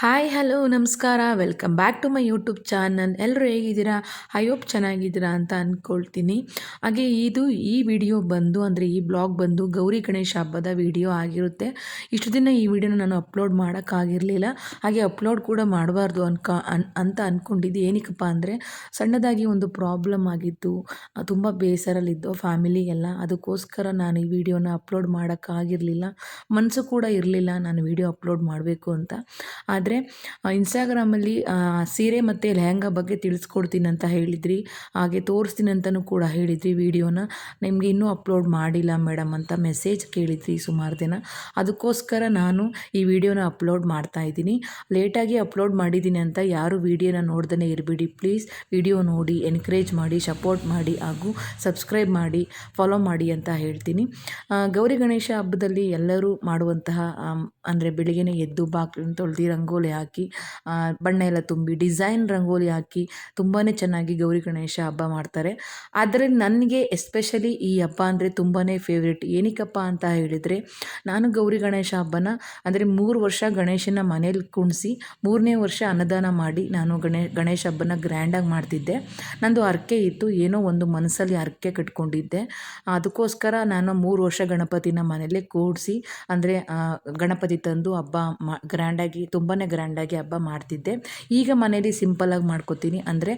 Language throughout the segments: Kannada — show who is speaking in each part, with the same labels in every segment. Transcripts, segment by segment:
Speaker 1: ಹಾಯ್ ಹಲೋ ನಮಸ್ಕಾರ. Welcome back to my YouTube channel ಎಲ್ಲರೂ ಹೇಗಿದ್ದೀರಾ? ಐ ಹೋಪ್ ಚೆನ್ನಾಗಿದ್ದೀರಾ ಅಂತ ಅಂದ್ಕೊಳ್ತೀನಿ ಹಾಗೆ ಇದು ಈ ವಿಡಿಯೋ ಬಂದು, ಅಂದರೆ ಈ ಬ್ಲಾಗ್ ಬಂದು ಗೌರಿ ಗಣೇಶ ಹಬ್ಬದ ವಿಡಿಯೋ ಆಗಿರುತ್ತೆ. ಇಷ್ಟು ದಿನ ಈ ವಿಡಿಯೋನ ನಾನು ಅಪ್ಲೋಡ್ ಮಾಡೋಕ್ಕಾಗಿರಲಿಲ್ಲ ಹಾಗೆ ಅಪ್ಲೋಡ್ ಕೂಡ ಮಾಡಬಾರ್ದು ಅನ್ಕ, ಅನ್, ಅಂತ ಅಂದ್ಕೊಂಡಿದ್ದು ಏನಕ್ಕಪ್ಪ ಅಂದರೆ, ಸಣ್ಣದಾಗಿ ಒಂದು ಪ್ರಾಬ್ಲಮ್ ಆಗಿತ್ತು. ತುಂಬ ಬೇಸರಲ್ಲಿದ್ದು ಫ್ಯಾಮಿಲಿಗೆಲ್ಲ ಅದಕ್ಕೋಸ್ಕರ ನಾನು ಈ ವಿಡಿಯೋನ ಅಪ್ಲೋಡ್ ಮಾಡೋಕ್ಕಾಗಿರಲಿಲ್ಲ ಮನಸ್ಸು ಕೂಡ ಇರಲಿಲ್ಲ ನಾನು ವಿಡಿಯೋ ಅಪ್ಲೋಡ್ ಮಾಡಬೇಕು ಅಂತ. ಆದರೆ ಇನ್ಸ್ಟಾಗ್ರಾಮಲ್ಲಿ ಸೀರೆ ಮತ್ತು ಲೆಹಂಗಾ ಬಗ್ಗೆ ತಿಳಿಸ್ಕೊಡ್ತೀನಿ ಅಂತ ಹೇಳಿದ್ರಿ. ಹಾಗೆ ತೋರಿಸ್ತೀನಿ ಅಂತಲೂ ಕೂಡ ಹೇಳಿದ್ರಿ ವಿಡಿಯೋನ. ನಿಮಗೆ ಇನ್ನೂ ಅಪ್ಲೋಡ್ ಮಾಡಿಲ್ಲ ಮೇಡಮ್ ಅಂತ ಮೆಸೇಜ್ ಕೇಳಿದ್ರಿ ಸುಮಾರು ದಿನ. ಅದಕ್ಕೋಸ್ಕರ ನಾನು ಈ ವಿಡಿಯೋನ ಅಪ್ಲೋಡ್ ಮಾಡ್ತಾ ಇದ್ದೀನಿ. ಲೇಟಾಗಿ ಅಪ್ಲೋಡ್ ಮಾಡಿದ್ದೀನಿ ಅಂತ ಯಾರು ವಿಡಿಯೋನ ನೋಡ್ದೇ ಇರಬೇಡಿ ಪ್ಲೀಸ್. ವಿಡಿಯೋ ನೋಡಿ, ಎನ್ಕರೇಜ್ ಮಾಡಿ, ಸಪೋರ್ಟ್ ಮಾಡಿ ಹಾಗೂ ಸಬ್ಸ್ಕ್ರೈಬ್ ಮಾಡಿ, ಫಾಲೋ ಮಾಡಿ ಅಂತ ಹೇಳ್ತೀನಿ. ಗೌರಿ ಗಣೇಶ ಹಬ್ಬದಲ್ಲಿ ಎಲ್ಲರೂ ಮಾಡುವಂತಹ ಅಂದರೆ ಬೆಳಿಗ್ಗೆನೇ ಎದ್ದು ಬಾಗಿಲನ್ನು ತೊಳ್ದು ರಂಗೋಲಿ ರಂಗೋಲಿ ಹಾಕಿ ಬಣ್ಣ ಎಲ್ಲ ತುಂಬಿ, ಡಿಸೈನ್ ರಂಗೋಲಿ ಹಾಕಿ ತುಂಬಾ ಚೆನ್ನಾಗಿ ಗೌರಿ ಗಣೇಶ ಹಬ್ಬ ಮಾಡ್ತಾರೆ. ಆದರೆ ನನಗೆ ಎಸ್ಪೆಷಲಿ ಈ ಹಬ್ಬ ಅಂದರೆ ತುಂಬಾ ಫೇವ್ರೇಟ್ ಏನಕ್ಕಪ್ಪ ಅಂತ ಹೇಳಿದರೆ, ನಾನು ಗೌರಿ ಗಣೇಶ ಹಬ್ಬನ ಅಂದರೆ ಮೂರು ವರ್ಷ ಗಣೇಶನ ಮನೇಲಿ ಕುಣಿಸಿ, ಮೂರನೇ ವರ್ಷ ಅನ್ನದಾನ ಮಾಡಿ ನಾನು ಗಣೇ, ಗಣೇಶ ಹಬ್ಬನ ಗ್ರ್ಯಾಂಡಾಗಿ ಮಾಡ್ತಿದ್ದೆ. ನಂದು ಹರಕೆ ಇತ್ತು, ಏನೋ ಒಂದು ಮನಸ್ಸಲ್ಲಿ ಹರಕೆ ಕಟ್ಕೊಂಡಿದ್ದೆ. ಅದಕ್ಕೋಸ್ಕರ ನಾನು ಮೂರು ವರ್ಷ ಗಣಪತಿನ ಮನೇಲೆ ಕೂಡಿಸಿ, ಅಂದರೆ ಗಣಪತಿ ತಂದು ಹಬ್ಬ ಮಾ ಗ್ರ್ಯಾಂಡಾಗಿ ತುಂಬಾ ಗ್ರ್ಯಾಂಡಾಗಿ ಹಬ್ಬ ಮಾಡ್ತಿದ್ದೆ. ಈಗ ಮನೇಲಿ ಸಿಂಪಲ್ಲಾಗಿ ಮಾಡ್ಕೋತೀನಿ. ಅಂದರೆ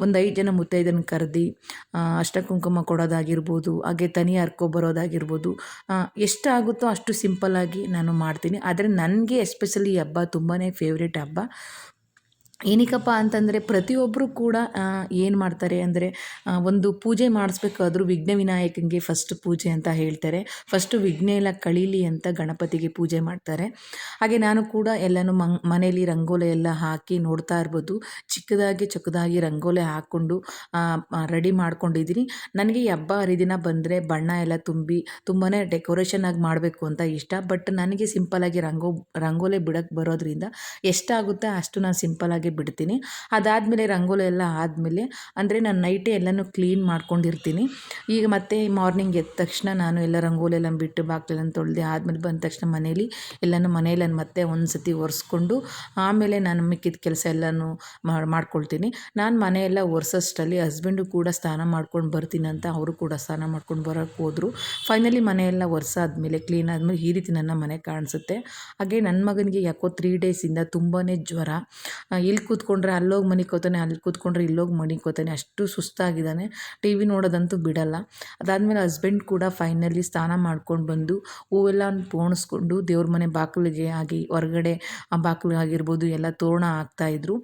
Speaker 1: ಒಂದು ಐದು ಜನ ಮುತ್ತೈದನ ಕರೆದು ಅಷ್ಟ ಕುಂಕುಮ ಕೊಡೋದಾಗಿರ್ಬೋದು, ಹಾಗೆ ತನಿ ಹರ್ಕೊಬರೋದಾಗಿರ್ಬೋದು ಎಷ್ಟಾಗುತ್ತೋ ಅಷ್ಟು ಸಿಂಪಲ್ಲಾಗಿ ನಾನು ಮಾಡ್ತೀನಿ. ಆದರೆ, ನನಗೆ ಎಸ್ಪೆಷಲಿ ಹಬ್ಬ ತುಂಬಾ ಫೇವ್ರೇಟ್ ಹಬ್ಬ. ಏನಕ್ಕಪ್ಪ ಅಂತಂದರೆ ಪ್ರತಿಯೊಬ್ಬರು ಕೂಡ ಏನು ಮಾಡ್ತಾರೆ ಅಂದರೆ ಒಂದು ಪೂಜೆ ಮಾಡಿಸ್ಬೇಕಾದ್ರೂ ವಿಘ್ನ ವಿನಾಯಕನಿಗೆ ಫಸ್ಟ್ ಪೂಜೆ ಅಂತ ಹೇಳ್ತಾರೆ. ಫಸ್ಟು ವಿಘ್ನ ಎಲ್ಲ ಕಳೀಲಿ ಅಂತ ಗಣಪತಿಗೆ ಪೂಜೆ ಮಾಡ್ತಾರೆ. ಹಾಗೆ ನಾನು ಕೂಡ ಎಲ್ಲನೂ ಮನೇಲಿ ರಂಗೋಲಿ ಎಲ್ಲ ಹಾಕಿ ನೋಡ್ತಾ ಇರ್ಬೋದು. ಚಿಕ್ಕದಾಗಿ ಚೊಕ್ಕದಾಗಿ ರಂಗೋಲೆ ಹಾಕ್ಕೊಂಡು ರೆಡಿ ಮಾಡ್ಕೊಂಡಿದ್ದೀನಿ ನನಗೆ ಹಬ್ಬ ಹರಿದಿನ ಬಂದರೆ ಬಣ್ಣ ಎಲ್ಲ ತುಂಬಿ ತುಂಬಾ ಡೆಕೋರೇಷನ್ ಆಗಿ ಮಾಡಬೇಕು ಅಂತ ಇಷ್ಟ. ಬಟ್ ನನಗೆ ಸಿಂಪಲಾಗಿ ರಂಗೋ, ರಂಗೋಲೆ ಬಿಡೋಕ್ಕೆ ಬರೋದ್ರಿಂದ ಎಷ್ಟಾಗುತ್ತೆ ಅಷ್ಟು ನಾನು ಸಿಂಪಲಾಗಿ ಬಿಡ್ತೀನಿ. ಅದಾದಮೇಲೆ ರಂಗೋಲಿ ಎಲ್ಲ ಆದಮೇಲೆ, ಅಂದರೆ ನಾನು ನೈಟೇ ಎಲ್ಲನೂ ಕ್ಲೀನ್ ಮಾಡ್ಕೊಂಡಿರ್ತೀನಿ. ಈಗ ಮತ್ತೆ ಮಾರ್ನಿಂಗ್ ಎದ್ದ ತಕ್ಷಣ ನಾನು ಎಲ್ಲ ರಂಗೋಲಿ ಎಲ್ಲ ಬಿಟ್ಟು ಬಾಗಿಲೆಲ್ಲ ತೊಳೆದು ಆದಮೇಲೆ ಬಂದ ತಕ್ಷಣ ಮನೇಲಿ ಎಲ್ಲನೂ ಮನೇಲಿ ಮತ್ತೆ ಒಂದು ಸತಿ ಒರೆಸ್ಕೊಂಡು, ಆಮೇಲೆ ನಾನು ಮಿಕ್ಕಿದ ಕೆಲಸ ಎಲ್ಲನೂ ಮಾಡ್ಕೊಳ್ತೀನಿ. ನಾನು ಮನೆಯೆಲ್ಲ ಒರೆಸೋಷ್ಟರಲ್ಲಿ ಹಸ್ಬೆಂಡು ಕೂಡ ಸ್ನಾನ ಮಾಡ್ಕೊಂಡು ಬರ್ತೀನಿ ಅಂತ ಅವರು ಕೂಡ ಸ್ನಾನ ಮಾಡ್ಕೊಂಡು ಬರೋಕ್ಕೆ ಹೋದರು. ಫೈನಲಿ ಮನೆಯೆಲ್ಲ ಒರೆಸಾದ್ಮೇಲೆ ಕ್ಲೀನ್ ಆದಮೇಲೆ ಈ ರೀತಿ ನನ್ನ ಮನೆ ಕಾಣಿಸುತ್ತೆ. ಹಾಗೆ ನನ್ನ ಮಗನಿಗೆ ಯಾಕೋ ತ್ರೀ ಡೇಸಿಂದ ತುಂಬಾ ಜ್ವರ. ಇಲ್ಲಿ ಇಲ್ಲಿ ಕೂತ್ಕೊಂಡ್ರೆ ಅಲ್ಲೋಗಿ ಮನಿಕೋತಾನೆ ಅಲ್ಲಿ ಕೂತ್ಕೊಂಡ್ರೆ ಇಲ್ಲೋಗಿ ಮನಿಕೋತಾನೆ ಅಷ್ಟು ಸುಸ್ತಾಗಿದ್ದಾನೆ. ಟಿ ವಿ ನೋಡೋದಂತೂ ಬಿಡಲ್ಲ. ಅದಾದಮೇಲೆ ಹಸ್ಬೆಂಡ್ ಕೂಡ ಫೈನಲಿ ಸ್ನಾನ ಮಾಡ್ಕೊಂಡು ಬಂದು, ಹೂವೆಲ್ಲ ಪೋಣಿಸ್ಕೊಂಡು ದೇವ್ರ ಮನೆ ಬಾಗಿಲಿಗೆ ಆಗಿ, ಹೊರಗಡೆ ಆ ಬಾಗಿಲಿಗಾಗಿರ್ಬೋದು ಎಲ್ಲ ತೋರಣ ಆಗ್ತಾಯಿದ್ರು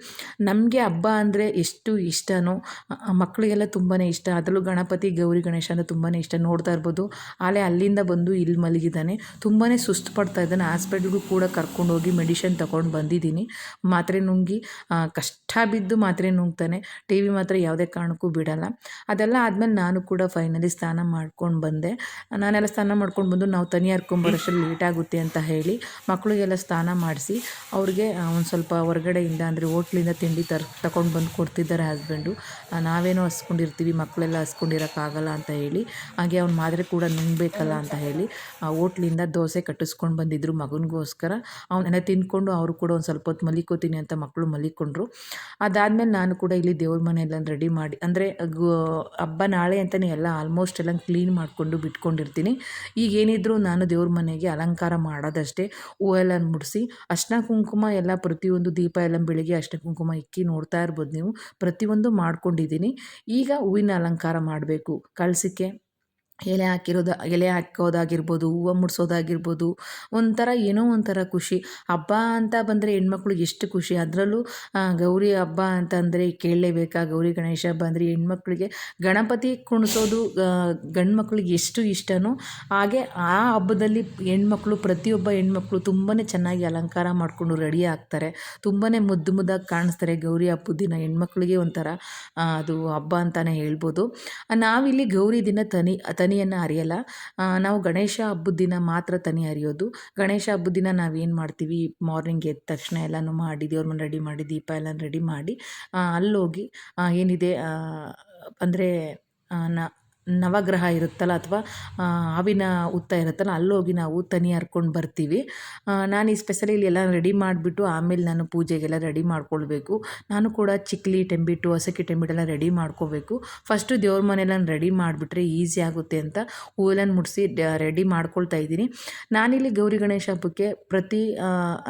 Speaker 1: ನಮಗೆ ಹಬ್ಬ ಅಂದರೆ ಎಷ್ಟು ಇಷ್ಟನೋ ಮಕ್ಕಳಿಗೆಲ್ಲ ತುಂಬಾ ಇಷ್ಟ. ಅದರಲ್ಲೂ ಗಣಪತಿ, ಗೌರಿ ಗಣೇಶ ಅಂದರೆ ತುಂಬಾ ಇಷ್ಟ. ನೋಡ್ತಾ ಇರ್ಬೋದು. ಆಲೆ ಅಲ್ಲಿಂದ ಬಂದು ಇಲ್ಲಿ ಮಲಗಿದ್ದಾನೆ. ತುಂಬಾ ಸುಸ್ತು ಪಡ್ತಾ ಇದ್ದಾನೆ. ಹಾಸ್ಪಿಟ್ಲ್ಗೂ ಕೂಡ ಕರ್ಕೊಂಡೋಗಿ ಮೆಡಿಷನ್ ತೊಗೊಂಡು ಬಂದಿದ್ದೀನಿ. ಮಾತ್ರೆ ನುಂಗಿ ಕಷ್ಟ ಬಿದ್ದು ಮಾತ್ರೆ ನುಂಗ್ತಾನೆ. ಟಿ ವಿ ಮಾತ್ರ ಯಾವುದೇ ಕಾರಣಕ್ಕೂ ಬಿಡಲ್ಲ. ಅದೆಲ್ಲ ಆದಮೇಲೆ ನಾನು ಕೂಡ ಫೈನಲಿ ಸ್ನಾನ ಮಾಡ್ಕೊಂಡು ಬಂದೆ. ನಾನೆಲ್ಲ ಸ್ನಾನ ಮಾಡ್ಕೊಂಡು ಬಂದು ನಾವು ತನಿ ಹರ್ಕೊಂಬರೋಷ್ಟರಲ್ಲಿ ಲೇಟ್ ಆಗುತ್ತೆ ಅಂತ ಹೇಳಿ ಮಕ್ಕಳಿಗೆಲ್ಲ ಸ್ನಾನ ಮಾಡಿಸಿ ಅವ್ರಿಗೆ ಒಂದು ಸ್ವಲ್ಪ ಹೊರಗಡೆಯಿಂದ ಅಂದರೆ ಹೋಟ್ಲಿಂದ ತಿಂಡಿ ತರ್ ತಗೊಂಡು ಬಂದು ಕೊಡ್ತಿದ್ದಾರೆ ಹಸ್ಬೆಂಡು ನಾವೇನೋ ಹಸ್ಕೊಂಡಿರ್ತೀವಿ ಮಕ್ಕಳೆಲ್ಲ ಹಸ್ಕೊಂಡಿರೋಕ್ಕಾಗಲ್ಲ ಅಂತ ಹೇಳಿ. ಹಾಗೆ ಅವ್ನ ಮಾತ್ರೆ ಕೂಡ ನುಂಗಬೇಕಲ್ಲ ಅಂತ ಹೇಳಿ ಹೋಟ್ಲಿಂದ ದೋಸೆ ಕಟ್ಟಿಸ್ಕೊಂಡು ಬಂದಿದ್ದರು ಮಗನಿಗೋಸ್ಕರ. ಅವನ್ನೆಲ್ಲ ತಿಂದ್ಕೊಂಡು ಅವರು ಕೂಡ ಒಂದು ಸ್ವಲ್ಪ ಹೊತ್ತು ಮಲಿಕೋತೀನಿ ಅಂತ ಮಕ್ಕಳು ಮಲಿ ಮಲಿಕೊಂಡ್ರು ಅದಾದಮೇಲೆ ನಾನು ಕೂಡ ಇಲ್ಲಿ ದೇವ್ರ ಮನೆಯೆಲ್ಲ ರೆಡಿ ಮಾಡಿ, ಅಂದರೆ ಹಬ್ಬ ನಾಳೆ ಅಂತಲೇ ಎಲ್ಲ ಆಲ್ಮೋಸ್ಟ್ ಎಲ್ಲ ಕ್ಲೀನ್ ಮಾಡಿಕೊಂಡು ಬಿಟ್ಕೊಂಡಿರ್ತೀನಿ. ಈಗ ಏನಿದ್ರು ನಾನು ದೇವ್ರ ಮನೆಗೆ ಅಲಂಕಾರ ಮಾಡೋದಷ್ಟೇ, ಹೂವೆಲ್ಲ ಮುಡಿಸಿ, ಅರ್ಶಿನ ಕುಂಕುಮ ಎಲ್ಲ ಪ್ರತಿಯೊಂದು ದೀಪ ಎಲ್ಲ ಬೆಳಿಗ್ಗೆ ಅರ್ಶಿನ ಕುಂಕುಮ ಇಕ್ಕಿ ನೋಡ್ತಾ ಇರ್ಬೋದು ನೀವು. ಪ್ರತಿಯೊಂದು ಮಾಡ್ಕೊಂಡಿದ್ದೀನಿ. ಈಗ ಹೂವಿನ ಅಲಂಕಾರ ಮಾಡಬೇಕು. ಕಳಸಕ್ಕೆ ಎಲೆ ಹಾಕಿರೋದು, ಎಲೆ ಹಾಕೋದಾಗಿರ್ಬೋದು, ಹೂವು ಮುಡಿಸೋದಾಗಿರ್ಬೋದು, ಒಂಥರ ಏನೋ ಒಂಥರ ಖುಷಿ. ಹಬ್ಬ ಅಂತ ಬಂದರೆ ಹೆಣ್ಮಕ್ಳಿಗೆ ಎಷ್ಟು ಖುಷಿ. ಅದರಲ್ಲೂ ಗೌರಿ ಹಬ್ಬ ಅಂತಂದರೆ ಕೇಳಲೇಬೇಕಾ? ಗೌರಿ ಗಣೇಶ ಹಬ್ಬ ಅಂದರೆ ಹೆಣ್ಮಕ್ಳಿಗೆ ಗಣಪತಿ ಕುಣಿಸೋದು ಗಂಡು ಮಕ್ಳಿಗೆ ಎಷ್ಟು ಇಷ್ಟನೋ ಹಾಗೆ ಆ ಹಬ್ಬದಲ್ಲಿ ಹೆಣ್ಮಕ್ಳು, ಪ್ರತಿಯೊಬ್ಬ ಹೆಣ್ಮಕ್ಳು ತುಂಬಾ ಚೆನ್ನಾಗಿ ಅಲಂಕಾರ ಮಾಡಿಕೊಂಡು ರೆಡಿ ಆಗ್ತಾರೆ. ತುಂಬಾ ಮುದ್ದು ಮುದ್ದಾಗಿ ಕಾಣಿಸ್ತಾರೆ ಗೌರಿ ಹಬ್ಬದ ದಿನ. ಹೆಣ್ಮಕ್ಳಿಗೆ ಒಂಥರ ಅದು ಹಬ್ಬ ಅಂತಲೇ ಹೇಳ್ಬೋದು. ನಾವಿಲ್ಲಿ ಗೌರಿ ದಿನ ತನಿ ತನಿಯನ್ನು ಅರಿಯಲ್ಲ. ನಾವು ಗಣೇಶ ಹಬ್ಬದ ದಿನ ಮಾತ್ರ ತನಿ ಅರಿಯೋದು. ಗಣೇಶ ಹಬ್ಬದ ದಿನ ನಾವೇನು ಮಾಡ್ತೀವಿ? ಮಾರ್ನಿಂಗ್ ಎದ್ದ ತಕ್ಷಣ ಎಲ್ಲನೂ ಮಾಡಿ, ದೇವ್ರ ಮನೆ ರೆಡಿ ಮಾಡಿ, ದೀಪ ಎಲ್ಲ ರೆಡಿ ಮಾಡಿ ಅಲ್ಲೋಗಿ ಏನಿದೆ ಅಂದರೆ ನ ನವಗ್ರಹ ಇರುತ್ತಲ್ಲ ಅಥವಾ ಹಾವಿನ ಹುತ್ತ ಇರುತ್ತಲ್ಲ, ಅಲ್ಲೋಗಿ ನಾವು ತನಿ ಹರ್ಕೊಂಡು ಬರ್ತೀವಿ. ನಾನು ಈ ಸ್ಪೆಷಲಿ ಇಲ್ಲಿ ಎಲ್ಲ ರೆಡಿ ಮಾಡಿಬಿಟ್ಟು ಆಮೇಲೆ ನಾನು ಪೂಜೆಗೆಲ್ಲ ರೆಡಿ ಮಾಡ್ಕೊಳ್ಬೇಕು. ನಾನು ಕೂಡ ಚಿಕ್ಲಿ ಟೆಂಬಿಟ್ಟು ಹಸಕಿ ಟೆಂಬಿಟ್ಟೆಲ್ಲ ರೆಡಿ ಮಾಡ್ಕೋಬೇಕು ಫಸ್ಟು ದೇವ್ರ ಮನೆಯೆಲ್ಲ ರೆಡಿ ಮಾಡಿಬಿಟ್ರೆ ಈಸಿ ಆಗುತ್ತೆ ಅಂತ ಹೂವೆಲ್ಲ ಮುಡಿಸಿ ರೆಡಿ ಮಾಡ್ಕೊಳ್ತಾ ಇದ್ದೀನಿ. ನಾನಿಲ್ಲಿ ಗೌರಿ ಗಣೇಶ ಹಬ್ಬಕ್ಕೆ ಪ್ರತಿ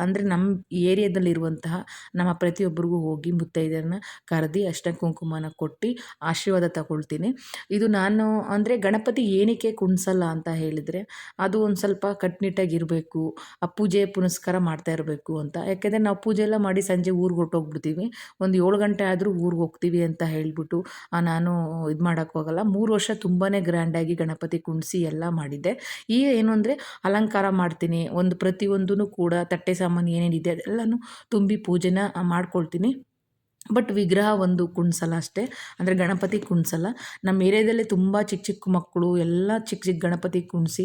Speaker 1: ಅಂದರೆ ನಮ್ಮ ಏರಿಯಾದಲ್ಲಿರುವಂತಹ ನಮ್ಮ ಪ್ರತಿಯೊಬ್ಬರಿಗೂ ಹೋಗಿ ಮುತ್ತೈದೆಯರನ್ನ ಕರೆದಿ ಅಷ್ಟ ಕುಂಕುಮನ ಕೊಟ್ಟು ಆಶೀರ್ವಾದ ತಗೊಳ್ತೀನಿ. ಇದು ನಾನು ಅಂದರೆ ಗಣಪತಿ ಏನಕ್ಕೆ ಕುಣಿಸಲ್ಲ ಅಂತ ಹೇಳಿದರೆ ಅದು ಒಂದು ಸ್ವಲ್ಪ ಕಟ್ಟುನಿಟ್ಟಾಗಿರಬೇಕು ಆ ಪೂಜೆ ಪುನಸ್ಕಾರ ಮಾಡ್ತಾ ಇರಬೇಕು ಅಂತ. ಯಾಕೆಂದರೆ ನಾವು ಪೂಜೆ ಎಲ್ಲ ಮಾಡಿ ಸಂಜೆ ಊರಿಗೆ ಹೊರ್ಟೋಗ್ಬಿಡ್ತೀವಿ. ಒಂದು ಏಳು ಗಂಟೆ ಆದರೂ ಊರಿಗೆ ಹೋಗ್ತೀವಿ ಅಂತ ಹೇಳಿಬಿಟ್ಟು ನಾನು ಇದು ಮಾಡೋಕ್ಕೋಗಲ್ಲ ಮೂರು ವರ್ಷ ತುಂಬಾ ಗ್ರ್ಯಾಂಡಾಗಿ ಗಣಪತಿ ಕುಣಿಸಿ ಎಲ್ಲ ಮಾಡಿದ್ದೆ. ಈಗ ಏನು ಅಂದರೆ ಅಲಂಕಾರ ಮಾಡ್ತೀನಿ, ಒಂದು ಪ್ರತಿಯೊಂದೂ ಕೂಡ, ತಟ್ಟೆ ಸಾಮಾನು ಏನೇನಿದೆ ಅದೆಲ್ಲನೂ ತುಂಬಿ ಪೂಜೆನ ಮಾಡ್ಕೊಳ್ತೀನಿ. ಬಟ್ ವಿಗ್ರಹ ಒಂದು ಕುಣ್ಸಲ್ಲ ಅಷ್ಟೇ. ಅಂದರೆ ಗಣಪತಿ ಕುಣಿಸಲ್ಲ. ನಮ್ಮ ಏರಿಯಾದಲ್ಲೇ ತುಂಬ ಚಿಕ್ಕ ಚಿಕ್ಕ ಮಕ್ಕಳು, ಎಲ್ಲ ಚಿಕ್ಕ ಚಿಕ್ಕ ಗಣಪತಿ ಕುಣಿಸಿ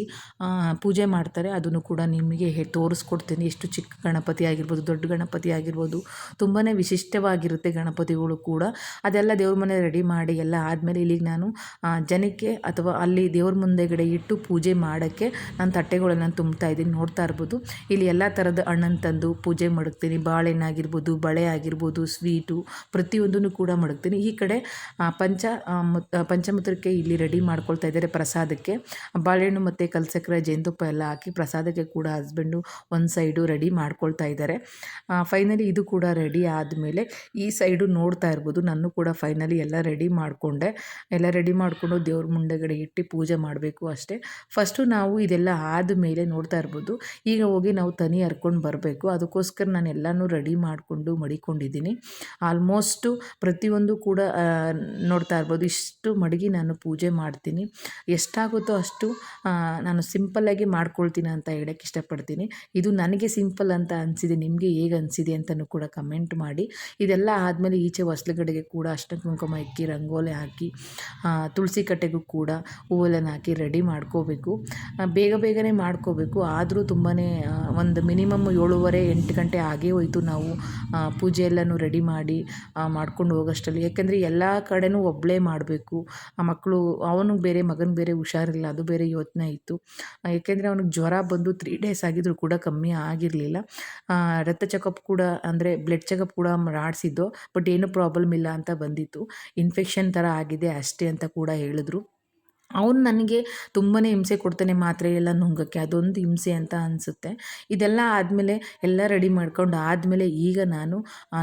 Speaker 1: ಪೂಜೆ ಮಾಡ್ತಾರೆ. ಅದನ್ನು ಕೂಡ ನಿಮಗೆ ಹೇ, ತೋರಿಸ್ಕೊಡ್ತೀನಿ. ಎಷ್ಟು ಚಿಕ್ಕ ಗಣಪತಿ ಆಗಿರ್ಬೋದು, ದೊಡ್ಡ ಗಣಪತಿ ಆಗಿರ್ಬೋದು ತುಂಬಾ ವಿಶಿಷ್ಟವಾಗಿರುತ್ತೆ ಗಣಪತಿಗಳು ಕೂಡ. ಅದೆಲ್ಲ ದೇವ್ರ ಮನೆ ರೆಡಿ ಮಾಡಿ ಎಲ್ಲ ಆದಮೇಲೆ ಇಲ್ಲಿಗೆ ನಾನು ಜನಕ್ಕೆ ಅಥವಾ ಅಲ್ಲಿ ದೇವ್ರ ಮುಂದೆಗಡೆ ಇಟ್ಟು ಪೂಜೆ ಮಾಡೋಕ್ಕೆ ನಾನು ತಟ್ಟೆಗಳನ್ನು ತುಂಬ್ತಾ ಇದ್ದೀನಿ, ನೋಡ್ತಾ ಇರ್ಬೋದು. ಇಲ್ಲಿ ಎಲ್ಲ ಥರದ ಹಣ್ಣನ್ನು ತಂದು ಪೂಜೆ ಮಾಡುತ್ತೀನಿ. ಬಾಳೆಹಣ್ಣಾಗಿರ್ಬೋದು, ಬಳೆ ಆಗಿರ್ಬೋದು, ಸ್ವೀಟು ಪ್ರತಿಯೊಂದನ್ನು ಕೂಡ ಮಡಗ್ತೀನಿ. ಈ ಕಡೆ ಪಂಚ ಪಂಚಮುತ್ರಕ್ಕೆ ಇಲ್ಲಿ ರೆಡಿ ಮಾಡ್ಕೊಳ್ತಾ ಇದ್ದಾರೆ ಪ್ರಸಾದಕ್ಕೆ. ಬಾಳೆಹಣ್ಣು ಮತ್ತು ಕಲ್ಸಕ್ರೆ, ಜೇನುತುಪ್ಪ ಎಲ್ಲ ಹಾಕಿ ಪ್ರಸಾದಕ್ಕೆ ಕೂಡ ಹಸ್ಬೆಂಡು ಒಂದು ಸೈಡು ರೆಡಿ ಮಾಡ್ಕೊಳ್ತಾ ಇದ್ದಾರೆ. ಫೈನಲಿ ಇದು ಕೂಡ ರೆಡಿ ಆದಮೇಲೆ ಈ ಸೈಡು ನೋಡ್ತಾ ಇರ್ಬೋದು. ನಾನು ಕೂಡ ಫೈನಲಿ ಎಲ್ಲ ರೆಡಿ ಮಾಡಿಕೊಂಡೆ. ಎಲ್ಲ ರೆಡಿ ಮಾಡಿಕೊಂಡು ದೇವ್ರ ಮುಂದೆಗಡೆ ಇಟ್ಟು ಪೂಜೆ ಮಾಡಬೇಕು ಅಷ್ಟೇ. ಫಸ್ಟು ನಾವು ಇದೆಲ್ಲ ಆದಮೇಲೆ ನೋಡ್ತಾ ಇರ್ಬೋದು. ಈಗ ಹೋಗಿ ನಾವು ತನಿ ಹರ್ಕೊಂಡು ಬರಬೇಕು. ಅದಕ್ಕೋಸ್ಕರ ನಾನು ಎಲ್ಲನೂ ರೆಡಿ ಮಾಡಿಕೊಂಡು ಮಡಿಕೊಂಡಿದ್ದೀನಿ. ಆಲ್ಮೋಸ್ಟು ಪ್ರತಿಯೊಂದು ಕೂಡ ನೋಡ್ತಾ ಇರ್ಬೋದು. ಇಷ್ಟು ಮಡಗಿ ನಾನು ಪೂಜೆ ಮಾಡ್ತೀನಿ. ಎಷ್ಟಾಗುತ್ತೋ ಅಷ್ಟು ನಾನು ಸಿಂಪಲ್ಲಾಗಿ ಮಾಡ್ಕೊಳ್ತೀನಿ ಅಂತ ಹೇಳಕ್ಕೆ ಇಷ್ಟಪಡ್ತೀನಿ. ಇದು ನನಗೆ ಸಿಂಪಲ್ ಅಂತ ಅನಿಸಿದೆ, ನಿಮಗೆ ಹೇಗೆ ಅನಿಸಿದೆ ಅಂತಲೂ ಕೂಡ ಕಮೆಂಟ್ ಮಾಡಿ. ಇದೆಲ್ಲ ಆದಮೇಲೆ ಈಚೆ ಹೊಸ್ಲುಗಡೆಗೆ ಕೂಡ ಅಷ್ಟ ಕುಂಕುಮ ಇಕ್ಕಿ, ರಂಗೋಲಿ ಹಾಕಿ ತುಳಸಿ ಕಟ್ಟೆಗೂ ಕೂಡ ಹೂವಲನ್ನು ಹಾಕಿ ರೆಡಿ ಮಾಡ್ಕೋಬೇಕು. ಬೇಗ ಬೇಗನೆ ಮಾಡ್ಕೋಬೇಕು. ಆದರೂ ತುಂಬಾ ಒಂದು ಮಿನಿಮಮ್ ಏಳುವರೆ ಎಂಟು ಗಂಟೆ ಆಗೇ ಹೋಯಿತು ನಾವು ಪೂಜೆ ಎಲ್ಲನೂ ರೆಡಿ ಮಾಡಿ ಮಾಡ್ಕೊಂಡು ಹೋಗೋಷ್ಟರಲ್ಲಿ. ಯಾಕೆಂದರೆ ಎಲ್ಲ ಕಡೆನೂ ಒಬ್ಬಳೇ ಮಾಡಬೇಕು. ಆ ಮಕ್ಕಳು ಅವನಿಗೆ ಬೇರೆ ಮಗನಿಗೆ ಬೇರೆ ಹುಷಾರಿಲ್ಲ. ಅದು ಬೇರೆ ಯೋಚನೆ ಇತ್ತು. ಏಕೆಂದರೆ ಅವನಿಗೆ ಜ್ವರ ಬಂದು ತ್ರೀ ಡೇಸ್ ಆಗಿದ್ರು ಕೂಡ ಕಮ್ಮಿ ಆಗಿರಲಿಲ್ಲ. ರಕ್ತ ಚೆಕಪ್ ಕೂಡ ಅಂದರೆ ಬ್ಲಡ್ ಚೆಕಪ್ ಕೂಡ ಮಾಡಿಸಿದ್ದು ಬಟ್ ಏನೂ ಪ್ರಾಬ್ಲಮ್ ಇಲ್ಲ ಅಂತ ಬಂದಿತ್ತು. ಇನ್ಫೆಕ್ಷನ್ ಥರ ಆಗಿದೆ ಅಷ್ಟೇ ಅಂತ ಕೂಡ ಹೇಳಿದ್ರು. ಅವನು ನನಗೆ ತುಂಬಾ ಹಿಂಸೆ ಕೊಡ್ತಾನೆ ಮಾತ್ರೆ ಎಲ್ಲ ನುಂಗೋಕ್ಕೆ, ಅದೊಂದು ಹಿಂಸೆ ಅಂತ ಅನಿಸುತ್ತೆ. ಇದೆಲ್ಲ ಆದಮೇಲೆ ಎಲ್ಲ ರೆಡಿ ಮಾಡ್ಕೊಂಡು ಆದಮೇಲೆ ಈಗ ನಾನು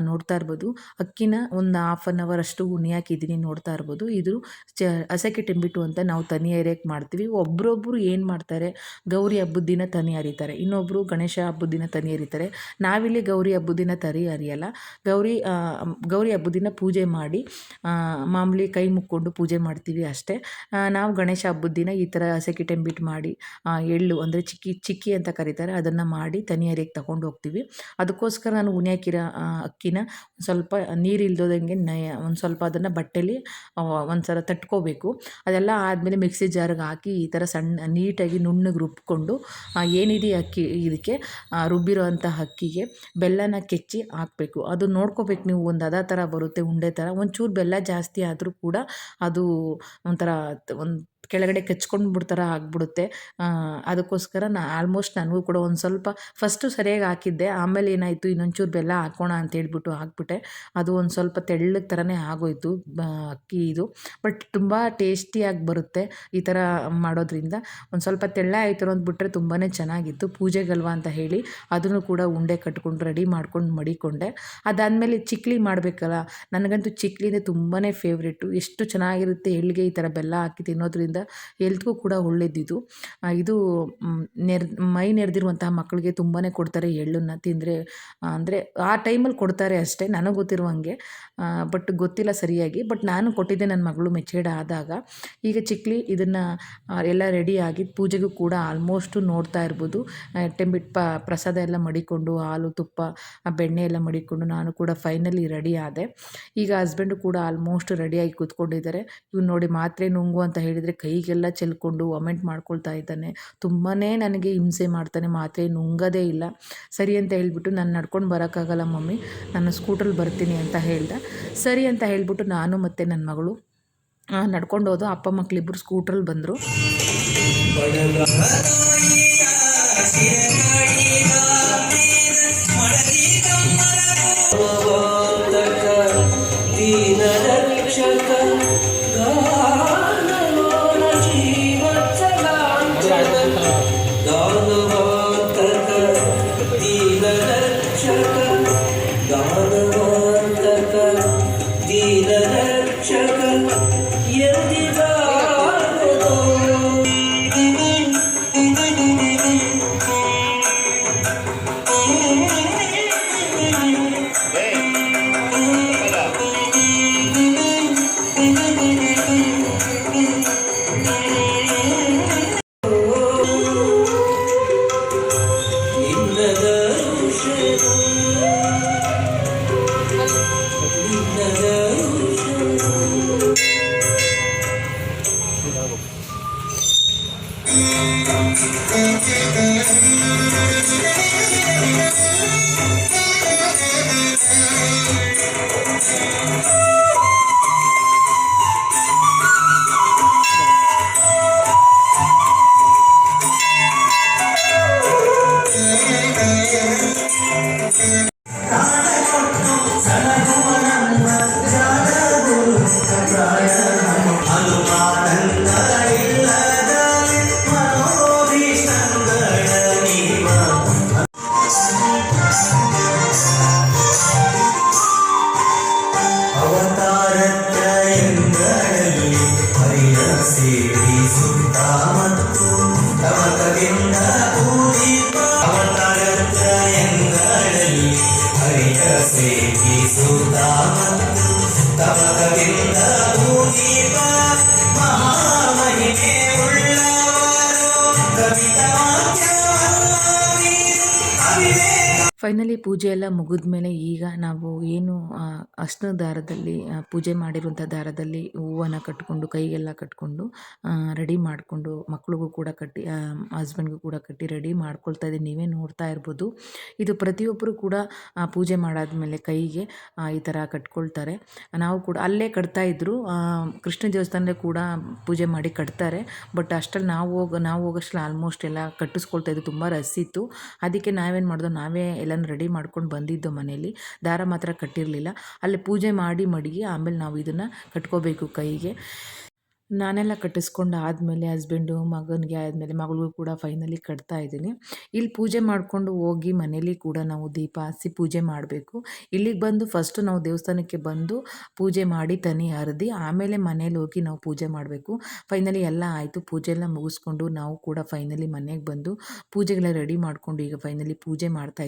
Speaker 1: ನೋಡ್ತಾ ಇರ್ಬೋದು. ಅಕ್ಕಿನ ಒಂದು ಹಾಫ್ ಆನ್ ಅವರ್ ಅಷ್ಟು ಉಣಿ ಹಾಕಿದ್ದೀನಿ ನೋಡ್ತಾ ಇರ್ಬೋದು. ಇದು ಚ ಅಸಕೆ ಟೆಂಬಿಟ್ಟು ಅಂತ ನಾವು ತನಿ ಎರೆಯಕ್ಕೆ ಮಾಡ್ತೀವಿ. ಒಬ್ಬರೊಬ್ಬರು ಏನು ಮಾಡ್ತಾರೆ, ಗೌರಿ ಹಬ್ಬದ ದಿನ ತನಿ ಹರಿತಾರೆ. ಇನ್ನೊಬ್ಬರು ಗಣೇಶ ಹಬ್ಬದ ದಿನ ತನಿ ಹರಿತಾರೆ. ನಾವಿಲ್ಲಿ ಗೌರಿ ಹಬ್ಬದ ದಿನ ತರಿ ಹರಿಯಲ್ಲ. ಗೌರಿ ಗೌರಿ ಹಬ್ಬದ ದಿನ ಪೂಜೆ ಮಾಡಿ ಮಾಮೂಲಿ ಕೈ ಮುಕ್ಕೊಂಡು ಪೂಜೆ ಮಾಡ್ತೀವಿ ಅಷ್ಟೇ. ನಾವು ಗಣೇಶ ಹಬ್ಬದ ದಿನ ಈ ಥರ ಹಸೆಕಿಟೆಂಬಿಟ್ಟು ಮಾಡಿ ಎಳ್ಳು ಅಂದರೆ ಚಿಕ್ಕಿ ಚಿಕ್ಕಿ ಅಂತ ಕರೀತಾರೆ, ಅದನ್ನು ಮಾಡಿ ತನಿಯರಿಗೆ ತಗೊಂಡು ಹೋಗ್ತೀವಿ. ಅದಕ್ಕೋಸ್ಕರ ನಾನು ಉನಿ ಹಾಕಿರೋ ಅಕ್ಕಿನ ಸ್ವಲ್ಪ ನೀರು ಇಲ್ದೋದಂಗೆ ನಯ, ಒಂದು ಸ್ವಲ್ಪ ಅದನ್ನು ಬಟ್ಟೆಲಿ ಒಂದು ಸಲ ತಟ್ಕೋಬೇಕು. ಅದೆಲ್ಲ ಆದಮೇಲೆ ಮಿಕ್ಸಿ ಜಾರಿಗೆ ಹಾಕಿ ಈ ಥರ ಸಣ್ಣ ನೀಟಾಗಿ ನುಣ್ಣಗೆ ರುಬ್ಕೊಂಡು ಏನಿದೆ ಅಕ್ಕಿ, ಇದಕ್ಕೆ ರುಬ್ಬಿರೋ ಅಂಥ ಅಕ್ಕಿಗೆ ಬೆಲ್ಲನ ಕೆಚ್ಚಿ ಹಾಕಬೇಕು. ಅದು ನೋಡ್ಕೋಬೇಕು ನೀವು, ಒಂದು ಅದ ಥರ ಬರುತ್ತೆ, ಉಂಡೆ ಥರ ಒಂಚೂರು ಬೆಲ್ಲ ಜಾಸ್ತಿ ಆದರೂ ಕೂಡ ಅದು ಒಂಥರ, ಒಂದು ಕೆಳಗಡೆ ಕಚ್ಕೊಂಡು ಬಿಡ್ತಾರ ಆಗಿಬಿಡುತ್ತೆ. ಅದಕ್ಕೋಸ್ಕರ ನಾ ಆಲ್ಮೋಸ್ಟ್ ನನಗೂ ಕೂಡ ಒಂದು ಸ್ವಲ್ಪ ಫಸ್ಟು ಸರಿಯಾಗಿ ಹಾಕಿದ್ದೆ. ಆಮೇಲೆ ಏನಾಯಿತು, ಇನ್ನೊಂಚೂರು ಬೆಲ್ಲ ಹಾಕೋಣ ಅಂತ ಹೇಳ್ಬಿಟ್ಟು ಹಾಕ್ಬಿಟ್ಟೆ. ಅದು ಒಂದು ಸ್ವಲ್ಪ ತೆಳ್ಳಗೆ ಥರನೇ ಆಗೋಯಿತು ಅಕ್ಕಿ ಇದು. ಬಟ್ ತುಂಬ ಟೇಸ್ಟಿಯಾಗಿ ಬರುತ್ತೆ ಈ ಥರ ಮಾಡೋದ್ರಿಂದ. ಒಂದು ಸ್ವಲ್ಪ ತೆಳ್ಳ ಆಯಿತು ಅಂದ್ಬಿಟ್ರೆ ತುಂಬಾ ಚೆನ್ನಾಗಿತ್ತು. ಪೂಜೆಗಲ್ವಾ ಅಂತ ಹೇಳಿ ಅದನ್ನು ಕೂಡ ಉಂಡೆ ಕಟ್ಕೊಂಡು ರೆಡಿ ಮಾಡ್ಕೊಂಡು ಮಡಿಕೊಂಡೆ. ಅದಾದಮೇಲೆ ಚಿಕ್ಲಿ ಮಾಡಬೇಕಲ್ಲ, ನನಗಂತೂ ಚಿಕ್ಲಿನೇ ತುಂಬಾ ಫೇವ್ರೇಟು ಎಷ್ಟು ಚೆನ್ನಾಗಿರುತ್ತೆ ಎಳ್ಳಿಗೆ ಈ ಥರ ಬೆಲ್ಲ ಹಾಕಿ ತಿನ್ನೋದ್ರಿಂದ. ಎಲ್ತ್ಗೂ ಕೂಡ ಒಳ್ಳೆಯದಿದು ಇದು ನೆರ್, ಮೈ ನೆರೆದಿರುವಂತಹ ಮಕ್ಕಳಿಗೆ ತುಂಬಾ ಕೊಡ್ತಾರೆ ಎಳ್ಳನ್ನು ತಿಂದರೆ. ಅಂದರೆ ಆ ಟೈಮಲ್ಲಿ ಕೊಡ್ತಾರೆ ಅಷ್ಟೇ, ನನಗೆ ಗೊತ್ತಿರುವಂಗೆ. ಬಟ್ ಗೊತ್ತಿಲ್ಲ ಸರಿಯಾಗಿ. ಬಟ್ ನಾನು ಕೊಟ್ಟಿದ್ದೆ ನನ್ನ ಮಗಳು ಮೆಚೇರ್ಡ್ ಆದಾಗ. ಈಗ ಚಿಕ್ಲಿ ಇದನ್ನು ಎಲ್ಲ ಆಗಿ ಪೂಜೆಗೂ ಕೂಡ ಆಲ್ಮೋಸ್ಟು ನೋಡ್ತಾ ಇರ್ಬೋದು. ಟೆಂಬಿಟ್ ಪ, ಪ್ರಸಾದ ಎಲ್ಲ ಮಡಿಕೊಂಡು, ಹಾಲು, ತುಪ್ಪ ಬೆಣ್ಣೆ ಎಲ್ಲ ಮಡಿಕೊಂಡು ನಾನು ಕೂಡ ಫೈನಲಿ ರೆಡಿ ಆದೆ. ಈಗ ಹಸ್ಬೆಂಡು ಕೂಡ ಆಲ್ಮೋಸ್ಟ್ ರೆಡಿಯಾಗಿ ಕೂತ್ಕೊಂಡಿದ್ದಾರೆ. ಇವ್ನು ನೋಡಿ ಮಾತ್ರೆ ನುಂಗು ಅಂತ ಹೇಳಿದರೆ ಕೈಗೆಲ್ಲ ಚೆಲ್ಕೊಂಡು ವಾಮೆಂಟ್ ಮಾಡ್ಕೊಳ್ತಾ ಇದ್ದಾನೆ ತುಂಬಾ ನನಗೆ ಹಿಂಸೆ ಮಾಡ್ತಾನೆ, ಮಾತ್ರೆ ನುಂಗೋದೇ ಇಲ್ಲ. ಸರಿ ಅಂತ ಹೇಳಿಬಿಟ್ಟು ನಾನು ನಡ್ಕೊಂಡು ಬರೋಕ್ಕಾಗಲ್ಲ ಮಮ್ಮಿ, ನಾನು ಸ್ಕೂಟ್ರಲ್ಲಿ ಬರ್ತೀನಿ ಅಂತ ಹೇಳ್ದೆ. ಸರಿ ಅಂತ ಹೇಳಿಬಿಟ್ಟು ನಾನು ಮತ್ತು ನನ್ನ ಮಗಳು
Speaker 2: ನಡ್ಕೊಂಡು ಹೋದು, ಅಪ್ಪ ಮಕ್ಕಳಿಬ್ಬರು ಸ್ಕೂಟ್ರಲ್ಲಿ ಬಂದರು. ಪೂಜೆ ಎಲ್ಲ ಮುಗಿದ ಮೇಲೆ ಈಗ ನಾವು ಏನು ಅಷ್ಟನ ದಾರದಲ್ಲಿ ಪೂಜೆ ಮಾಡಿರುವಂಥ ದಾರದಲ್ಲಿ ಹೂವನ್ನು ಕಟ್ಕೊಂಡು, ಕೈಗೆಲ್ಲ ಕಟ್ಕೊಂಡು ರೆಡಿ ಮಾಡಿಕೊಂಡು ಮಕ್ಳಿಗೂ ಕೂಡ ಕಟ್ಟಿ ಹಸ್ಬೆಂಡ್ಗೂ ಕೂಡ ಕಟ್ಟಿ ರೆಡಿ ಮಾಡ್ಕೊಳ್ತಾ ಇದ್ದೀನಿ ನೀವೇ ನೋಡ್ತಾ ಇರ್ಬೋದು. ಇದು ಪ್ರತಿಯೊಬ್ಬರು ಕೂಡ ಪೂಜೆ ಮಾಡಾದಮೇಲೆ ಕೈಗೆ ಈ ಥರ ಕಟ್ಕೊಳ್ತಾರೆ. ನಾವು ಕೂಡ ಅಲ್ಲೇ ಕಟ್ತಾ ಇದ್ದರು ಕೃಷ್ಣ ದೇವಸ್ಥಾನದಲ್ಲಿ ಕೂಡ ಪೂಜೆ ಮಾಡಿ ಕಟ್ತಾರೆ. ಬಟ್ ಅಷ್ಟರಲ್ಲಿ ನಾವು ಹೋಗ, ನಾವು ಹೋಗೋಷ್ಟರಲ್ಲಿ ಆಲ್ಮೋಸ್ಟ್ ಎಲ್ಲ ಕಟ್ಟಿಸ್ಕೊಳ್ತಾ ಇದ್ದು ತುಂಬ ರಸ್ ಇತ್ತು. ಅದಕ್ಕೆ ನಾವೇನು ಮಾಡಿದ್ವು ನಾವೇ ಎಲ್ಲನೂ ರೆಡಿ ಮಾಡ್ಕೊಂಡು ಬಂದಿದ್ದು ಮನೆಯಲ್ಲಿ, ದಾರ ಮಾತ್ರ ಕಟ್ಟಿರಲಿಲ್ಲ. ಅಲ್ಲಿ ಪೂಜೆ ಮಾಡಿ ಮಡಗಿ ಆಮೇಲೆ ನಾವು ಇದನ್ನು ಕಟ್ಕೋಬೇಕು ಕೈಗೆ. ನಾನೆಲ್ಲ ಕಟ್ಟಿಸ್ಕೊಂಡು ಆದಮೇಲೆ ಹಸ್ಬೆಂಡು ಮಗನಿಗೆ ಆದಮೇಲೆ ಮಗಳಿಗೂ ಕೂಡ ಫೈನಲಿ ಕಟ್ತಾ ಇದ್ದೀನಿ. ಇಲ್ಲಿ ಪೂಜೆ ಮಾಡಿಕೊಂಡು ಹೋಗಿ ಮನೇಲಿ ಕೂಡ ನಾವು ದೀಪ ಹಸಿ ಪೂಜೆ ಮಾಡಬೇಕು. ಇಲ್ಲಿಗೆ ಬಂದು ಫಸ್ಟು ನಾವು ದೇವಸ್ಥಾನಕ್ಕೆ ಬಂದು ಪೂಜೆ ಮಾಡಿ ತನಿ ಹರಿದು ಆಮೇಲೆ ಮನೇಲಿ ಹೋಗಿ ನಾವು ಪೂಜೆ ಮಾಡಬೇಕು. ಫೈನಲಿ ಎಲ್ಲ ಆಯಿತು. ಪೂಜೆ ಎಲ್ಲ ಮುಗಿಸ್ಕೊಂಡು ನಾವು ಕೂಡ ಫೈನಲಿ ಮನೆಗೆ ಬಂದು ಪೂಜೆಗೆಲ್ಲ ರೆಡಿ ಮಾಡಿಕೊಂಡು ಈಗ ಫೈನಲಿ ಪೂಜೆ ಮಾಡ್ತಾ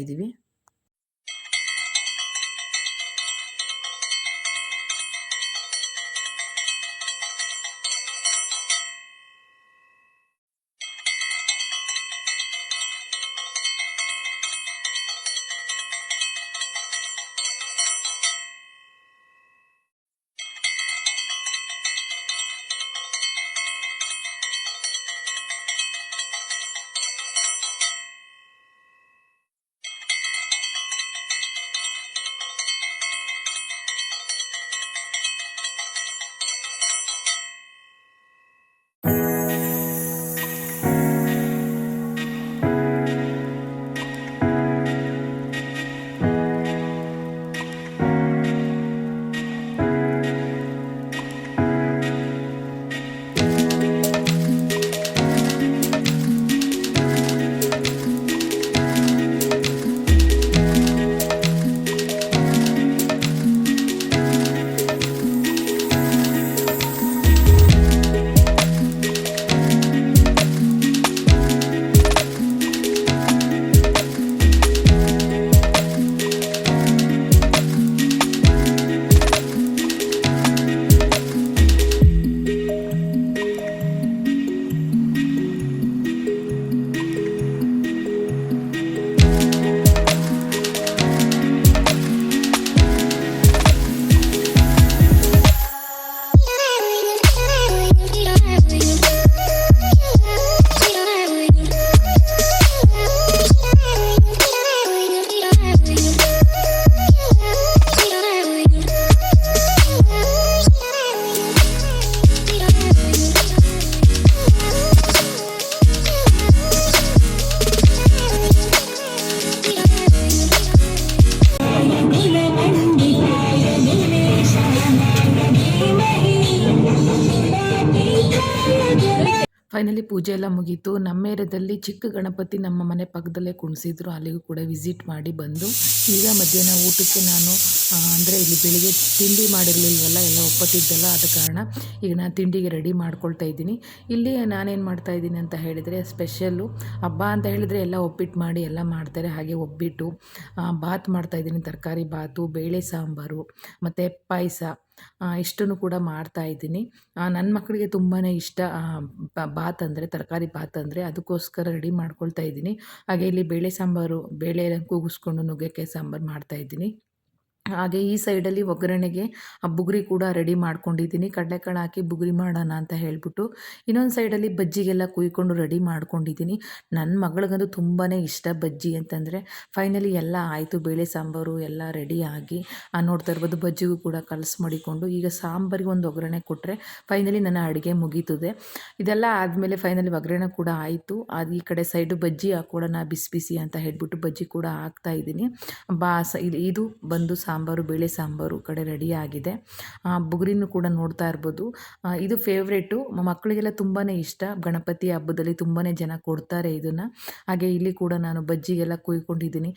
Speaker 1: ಪೂಜೆ ಎಲ್ಲ ಮುಗೀತು. ನಮ್ಮ ಏರಿಯಾದಲ್ಲಿ ಚಿಕ್ಕ ಗಣಪತಿ ನಮ್ಮ ಮನೆ ಪಕ್ಕದಲ್ಲೇ ಕುಣಿಸಿದ್ರು. ಅಲ್ಲಿಗೂ ಕೂಡ ವಿಸಿಟ್ ಮಾಡಿ ಬಂದು, ಈಗ ಮಧ್ಯಾಹ್ನ ಊಟಕ್ಕೆ ನಾನು ಅಂದರೆ ಇಲ್ಲಿ ಬೆಳಿಗ್ಗೆ ತಿಂಡಿ ಮಾಡಿರಲಿಲ್ವಲ್ಲ, ಎಲ್ಲ ಒಪ್ಪತ್ತಿದ್ದಲ್ಲ ಆದ ಕಾರಣ ಈಗ ನಾನು ತಿಂಡಿಗೆ ರೆಡಿ ಮಾಡ್ಕೊಳ್ತಾ ಇದ್ದೀನಿ. ಇಲ್ಲಿ ನಾನೇನು ಮಾಡ್ತಾ ಇದ್ದೀನಿ ಅಂತ ಹೇಳಿದರೆ, ಸ್ಪೆಷಲ್ಲು ಹಬ್ಬ ಅಂತ ಹೇಳಿದರೆ ಎಲ್ಲ ಒಪ್ಪಿಟ್ಟು ಮಾಡಿ, ಎಲ್ಲ ಮಾಡ್ತಾರೆ. ಹಾಗೆ ಒಬ್ಬಿಟ್ಟು ಬಾತ್ ಮಾಡ್ತಾ ಇದ್ದೀನಿ. ತರಕಾರಿ ಬಾತು, ಬೇಳೆ ಸಾಂಬಾರು, ಮತ್ತು ಪಾಯಸ. ಇಷ್ಟನ್ನು ಕೂಡ ಮಾಡ್ತಾ ಇದ್ದೀನಿ. ನನ್ನ ಮಕ್ಕಳಿಗೆ ತುಂಬಾ ಇಷ್ಟ ಬಾತ್ ಅಂದರೆ, ತರಕಾರಿ ಬಾತ್ ಅಂದರೆ, ಅದಕ್ಕೋಸ್ಕರ ರೆಡಿ ಮಾಡ್ಕೊಳ್ತಾ ಇದ್ದೀನಿ. ಹಾಗೆ ಇಲ್ಲಿ ಬೇಳೆ ಸಾಂಬಾರು ಬೇಳೆ ಕೂಗಿಸ್ಕೊಂಡು ನುಗ್ಗೆಕಾಯಿ ಸಾಂಬಾರು ಮಾಡ್ತಾ ಇದ್ದೀನಿ. ಹಾಗೆ ಈ ಸೈಡಲ್ಲಿ ಒಗ್ಗರಣೆಗೆ ಬುಗುರಿ ಕೂಡ ರೆಡಿ ಮಾಡ್ಕೊಂಡಿದ್ದೀನಿ. ಕಡಲೆಕಾಳು ಹಾಕಿ ಬುಗುರಿ ಮಾಡೋಣ ಅಂತ ಹೇಳಿಬಿಟ್ಟು ಇನ್ನೊಂದು ಸೈಡಲ್ಲಿ ಬಜ್ಜಿಗೆಲ್ಲ ಕುಯ್ಕೊಂಡು ರೆಡಿ ಮಾಡ್ಕೊಂಡಿದ್ದೀನಿ. ನನ್ನ ಮಗಳಿಗಂತೂ ತುಂಬಾ ಇಷ್ಟ ಬಜ್ಜಿ ಅಂತಂದರೆ ಫೈನಲಿ ಎಲ್ಲ ಆಯಿತು. ಬೇಳೆ ಸಾಂಬಾರು ಎಲ್ಲ ರೆಡಿ ಆಗಿ ನೋಡ್ತಾ ಇರ್ಬೋದು. ಬಜ್ಜಿಗೂ ಕೂಡ ಕಲಸು ಮಾಡಿಕೊಂಡು ಈಗ ಸಾಂಬಾರಿಗೆ ಒಂದು ಒಗ್ಗರಣೆ ಕೊಟ್ಟರೆ ಫೈನಲಿ ನನ್ನ ಅಡುಗೆ ಮುಗೀತದೆ. ಇದೆಲ್ಲ ಆದಮೇಲೆ ಫೈನಲಿ ಒಗ್ಗರಣೆ ಕೂಡ ಆಯಿತು. ಅದು ಈ ಕಡೆ ಸೈಡು ಬಜ್ಜಿ ಹಾಕ್ಕೊಡೋಣ ಬಿಸಿ ಬಿಸಿ ಅಂತ ಹೇಳ್ಬಿಟ್ಟು ಬಜ್ಜಿ ಕೂಡ ಹಾಕ್ತಾ ಇದ್ದೀನಿ. ಬಾ ಇದು ಬಂದು ಸಾಂಬಾರು ಬೇಳೆ ಸಾಂಬಾರು ಕಡೆ ರೆಡಿ ಆಗಿದೆ. ಆ, ಬುಗುರಿನೂ ಕೂಡ ನೋಡ್ತಾ ಇರ್ಬೋದು. ಇದು ಫೇವ್ರೇಟು ಮಕ್ಕಳಿಗೆಲ್ಲ ತುಂಬಾ ಇಷ್ಟ. ಗಣಪತಿ ಹಬ್ಬದಲ್ಲಿ ತುಂಬಾ ಜನ ಕೊಡ್ತಾರೆ ಇದನ್ನು. ಹಾಗೆ ಇಲ್ಲಿ ಕೂಡ ನಾನು ಬಜ್ಜಿಗೆಲ್ಲ ಕುಯ್ಕೊಂಡಿದ್ದೀನಿ.